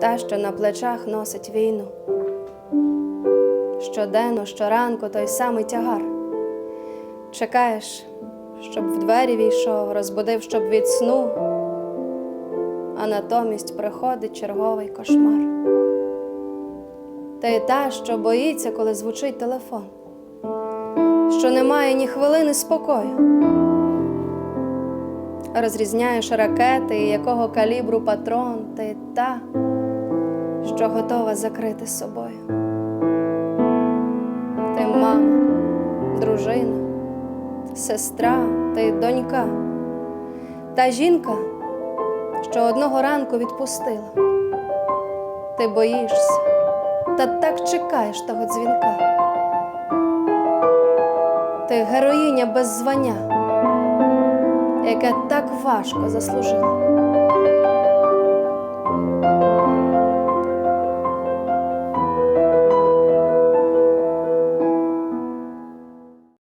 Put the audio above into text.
та, що на плечах носить війну. Щоденно, щоранку той самий тягар. Чекаєш, щоб в двері війшов, розбудив, щоб від сну, а натомість приходить черговий кошмар. Ти та, що боїться, коли звучить телефон, що немає ні хвилини спокою. Розрізняєш ракети, якого калібру патрон, ти та, що готова закрити собою. Ти мама, дружина, сестра, ти донька, та жінка, що одного ранку відпустила. Ти боїшся, та так чекаєш того дзвінка. Ти героїня без звання, яке так важко заслужила.